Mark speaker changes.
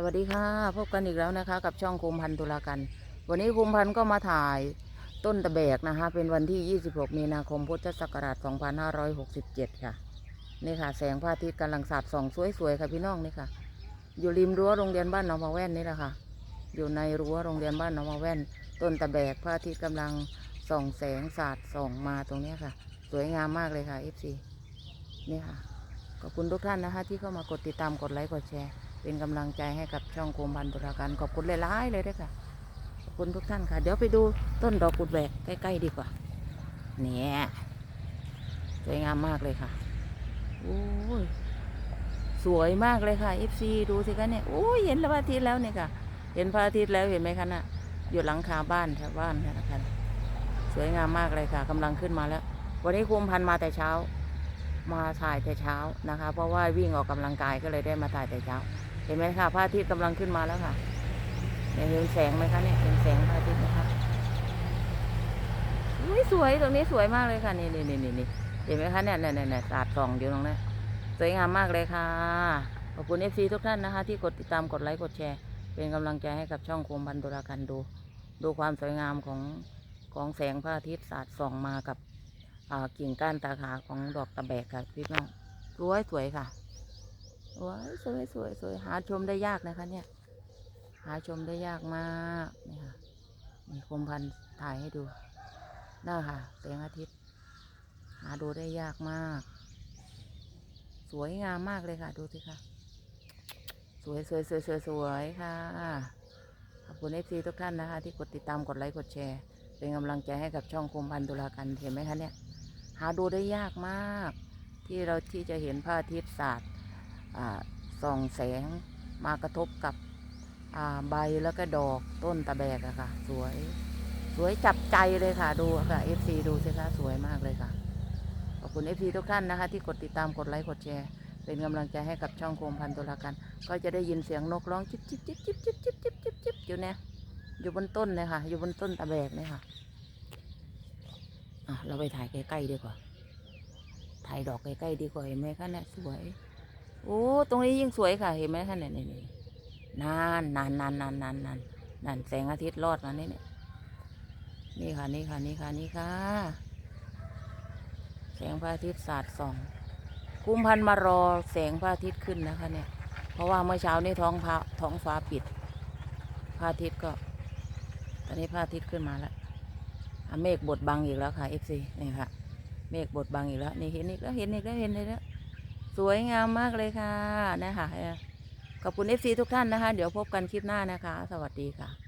Speaker 1: สวัสดีค่ะ พบกันอีกแล้วนะคะ กับช่องคุมพันธุลากัน วันนี้คุมพันธุ์ก็มาถ่ายต้นตะแบกนะคะ เป็นวันที่ 26 มีนาคมพุทธศักราช 2567 ค่ะ นี่ค่ะ แสงพระอาทิตย์กำลังสาดส่องสวยๆ ค่ะพี่น้องนี่ค่ะ อยู่ริมรั้วโรงเรียนบ้านหนองมาแว่นนี่แหละค่ะ อยู่ในรั้วโรงเรียนบ้านหนองมาแว่น ต้นตะแบกพระอาทิตย์กำลังส่องแสงสาดส่องมาตรงนี้ค่ะ สวยงามมากเลยค่ะ FC นี่ค่ะ ขอบคุณทุกท่านนะคะ ที่เข้ามากดติดตามกดไลค์กดแชร์ เป็นกำลังใจให้กับช่องโคมพันธุรการขอบคุณหลายๆเลยด้วยค่ะขอบคุณทุกท่านค่ะ เดี๋ยวไปดูต้นดอกกุดแบกใกล้ๆดีกว่าเนี่ยสวยงามมากเลยค่ะโอ้ยสวยมากเลยค่ะ FC ดูสิคะเนี่ยโอ้ยเห็นพระอาทิตย์แล้วเนี่ยค่ะ เห็นพระอาทิตย์แล้วเห็นไหมคะน่ะอยู่หลังคาบ้านแถวบ้านนะคะสวยงามมากเลยค่ะกำลังขึ้นมาแล้ว วันนี้คุมพันมาแต่เช้า มาถ่ายแต่เช้านะคะ เพราะว่าวิ่งออกกำลังกายก็เลยได้มาถ่ายแต่เช้า เห็นไหมคะพระอาทิตย์กำลังขึ้นมาแล้วค่ะเห็นแสงไหมคะเนี่ยเห็นแสงพระอาทิตย์ไหมคะอุ้ยสวยตรงนี้สวยมากเลยค่ะนี่นี่นี่นี่นี่เห็นไหมคะเนี่ยเนี่ยเนี่ยเนี่ยสาดส่องอยู่ตรงนั้นสวยงามมากเลยค่ะขอบคุณเอฟซีทุกท่านนะคะ ที่กดติดตามกดไลค์กดแชร์ เป็นกำลังใจให้กับช่องโคมพันธุรากันดู ดูความสวยงามของของแสงพระอาทิตย์สาดส่องมากับกิ่งก้านตาขาของดอกตะแบกค่ะพี่น้องสวยสวยค่ะ สวยสวยสวยสวยหาชมได้ยากนะคะ เนี่ย หาชมได้ยากมากนี่ค่ะมีคมพันธ์ถ่ายให้ดูน่าค่ะแสงอาทิตย์ หาดูได้ยากมาก สวยงามมากเลยค่ะ ดูสิค่ะ สวยสวยสวยสวยสวยค่ะขอบคุณเอฟซีทุกท่านนะคะ ที่กดติดตามกดไลค์กดแชร์ เป็นกำลังใจให้กับช่องคมพันธุลากันเห็นไหมคะเนี่ย หาดูได้ยากมาก ที่เราที่จะเห็นพระอาทิตย์สาด ส่องแสงมากระทบกับใบแล้วก็ดอกต้นตะแบกอะค่ะ สวย สวยจับใจเลยค่ะ ดูค่ะ FC ดูสิคะสวยมากเลยค่ะ ขอบคุณ FC ทุกท่านนะคะ ที่กดติดตามกดไลค์กดแชร์ เป็นกำลังใจให้กับช่องโคมพันธุลากันก็จะได้ยินเสียงนกร้อง จิบจิบจิบจิบจิบจิบจิบจิบจิบอยู่เนี่ยอยู่บนต้นเนี่ยค่ะ อยู่บนต้นตะแบกเนี่ยค่ะเราไปถ่ายใกล้ๆดีกว่า ถ่ายดอกใกล้ๆดีกว่าเห็นไหมคะเนี่ยสวย โอ้ ตรงนี้ยิ่งสวยค่ะ เห็นไหมคะเนี่ยนี่นานนานนานนานนานนานนานแสงอาทิตย์รอดมาเนี่ยนี่ค่ะ นี่ค่ะ นี่ค่ะ นี่ค่ะ แสงพระอาทิตย์สาดส่อง กุมพันมารอแสงพระอาทิตย์ขึ้นนะคะ เนี่ย เพราะว่าเมื่อเช้านี้ท้องฟ้าท้องฟ้าปิด พระอาทิตย์ก็ ตอนนี้พระอาทิตย์ขึ้นมาแล้วเมฆบดบังอีกแล้วค่ะ FC นี่ค่ะ เมฆบดบังอีกแล้ว นี่เห็นอีกแล้ว เห็นอีกแล้ว เห็นอีกแล้ว สวยงามมากเลยค่ะนะคะขอบคุณเอฟซีทุกท่านนะคะ เดี๋ยวพบกันคลิปหน้านะคะ สวัสดีค่ะ